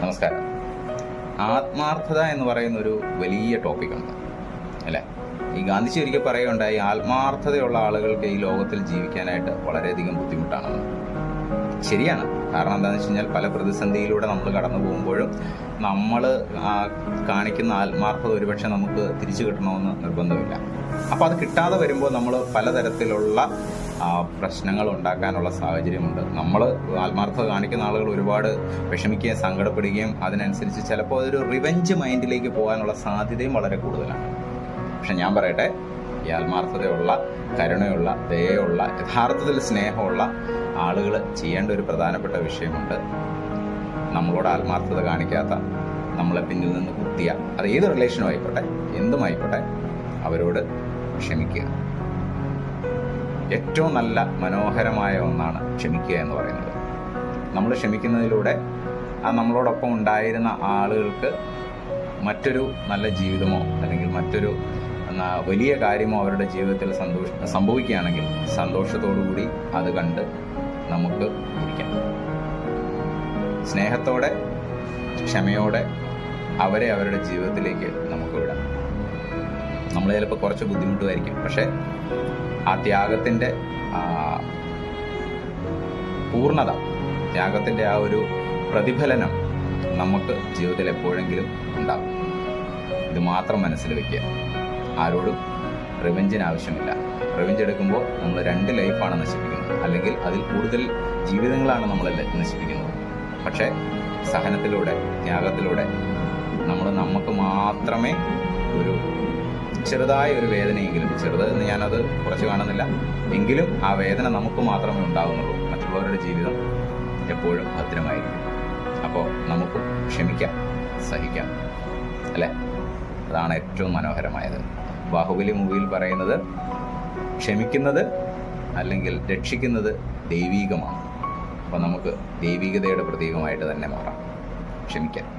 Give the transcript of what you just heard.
നമസ്കാരം. ആത്മാർത്ഥത എന്ന് പറയുന്ന ഒരു വലിയ ടോപ്പിക്കാണ് അല്ലേ? ഈ ഗാന്ധിജി ഒരിക്കൽ പറയുകയുണ്ടായി ആത്മാർത്ഥതയുള്ള ആളുകൾക്ക് ഈ ലോകത്തിൽ ജീവിക്കാനായിട്ട് വളരെയധികം ബുദ്ധിമുട്ടാണെന്ന് ശരിയാണ്. കാരണം എന്താണെന്ന് വെച്ച് കഴിഞ്ഞാൽ പല പ്രതിസന്ധിയിലൂടെ നമ്മൾ കടന്നു പോകുമ്പോഴും നമ്മൾ കാണിക്കുന്ന ആത്മാർത്ഥത ഒരുപക്ഷെ നമുക്ക് തിരിച്ചു കിട്ടണമെന്ന് നിർബന്ധമില്ല. അപ്പോൾ അത് കിട്ടാതെ വരുമ്പോൾ നമ്മൾ പലതരത്തിലുള്ള പ്രശ്നങ്ങൾ ഉണ്ടാക്കാനുള്ള സാഹചര്യമുണ്ട്. നമ്മൾ ആത്മാർത്ഥത കാണിക്കുന്ന ആളുകൾ ഒരുപാട് വിഷമിക്കുകയും സങ്കടപ്പെടുകയും അതിനനുസരിച്ച് ചിലപ്പോൾ അതൊരു റിവെഞ്ച് മൈൻഡിലേക്ക് പോകാനുള്ള സാധ്യതയും വളരെ കൂടുതലാണ്. പക്ഷെ ഞാൻ പറയട്ടെ ഈ ആത്മാർത്ഥതയുള്ള കരുണയുള്ള ദയുള്ള യഥാർത്ഥത്തിൽ സ്നേഹമുള്ള ആളുകൾ ചെയ്യേണ്ട ഒരു പ്രധാനപ്പെട്ട വിഷയമുണ്ട്. നമ്മളോട് ആത്മാർത്ഥത കാണിക്കാത്ത നമ്മളെ പിന്നിൽ നിന്ന് കുത്തിയ അത് ഏത് റിലേഷനും ആയിക്കോട്ടെ എന്തുമായിക്കോട്ടെ അവരോട് ക്ഷമിക്കുക. ഏറ്റവും നല്ല മനോഹരമായ ഒന്നാണ് ക്ഷമിക്കുക എന്ന് പറയുന്നത്. നമ്മൾ ക്ഷമിക്കുന്നതിലൂടെ ആ നമ്മളോടൊപ്പം ഉണ്ടായിരുന്ന ആളുകൾക്ക് മറ്റൊരു നല്ല ജീവിതമോ അല്ലെങ്കിൽ മറ്റൊരു വലിയ കാര്യമോ അവരുടെ ജീവിതത്തിൽ സന്തോഷ സംഭവിക്കുകയാണെങ്കിൽ സന്തോഷത്തോടു കൂടി അത് കണ്ട് നമുക്ക് ഇരിക്കാം. സ്നേഹത്തോടെ ക്ഷമയോടെ അവരെ അവരുടെ ജീവിതത്തിലേക്ക് നമുക്ക് നമ്മൾ ചിലപ്പോൾ കുറച്ച് ബുദ്ധിമുട്ടുമായിരിക്കും. പക്ഷേ ആ ത്യാഗത്തിന്റെ പൂർണത ത്യാഗത്തിന്റെ ആ ഒരു പ്രതിഫലനം നമുക്ക് ജീവിതത്തിൽ എപ്പോഴെങ്കിലും ഉണ്ടാകും. ഇത് മാത്രം മനസ്സിൽ വെക്കുക. ആരോടും റിവെഞ്ചിന് ആവശ്യമില്ല. റിവെഞ്ച് എടുക്കുമ്പോൾ നമ്മൾ രണ്ട് ലൈഫാണ് നശിപ്പിക്കുന്നത്. അല്ലെങ്കിൽ അതിൽ കൂടുതൽ ജീവിതങ്ങളാണ് നമ്മൾ നശിപ്പിക്കുന്നത്. പക്ഷേ സഹനത്തിലൂടെ ത്യാഗത്തിലൂടെ നമ്മൾ നമുക്ക് മാത്രമേ ഒരു ചെറുതായ ഒരു വേദനയെങ്കിലും ചെറുത് എന്ന് ഞാനത് കുറച്ച് കാണുന്നില്ല എങ്കിലും ആ വേദന നമുക്ക് മാത്രമേ ഉണ്ടാകുന്നുള്ളൂ മറ്റുള്ളവരുടെ ജീവിതം എപ്പോഴും ഭദ്രമായിരിക്കും. അപ്പോൾ നമുക്ക് ക്ഷമിക്കാം സഹിക്കാം അല്ലേ? അതാണ് ഏറ്റവും മനോഹരമായത്. ബാഹുബലി മൂവിയിൽ പറയുന്നത് ക്ഷമിക്കുന്നത് അല്ലെങ്കിൽ രക്ഷിക്കുന്നത് ദൈവീകമാണ്. അപ്പോൾ നമുക്ക് ദൈവികതയുടെ പ്രതീകമായിട്ട് തന്നെ മാറാം. ക്ഷമിക്കാം.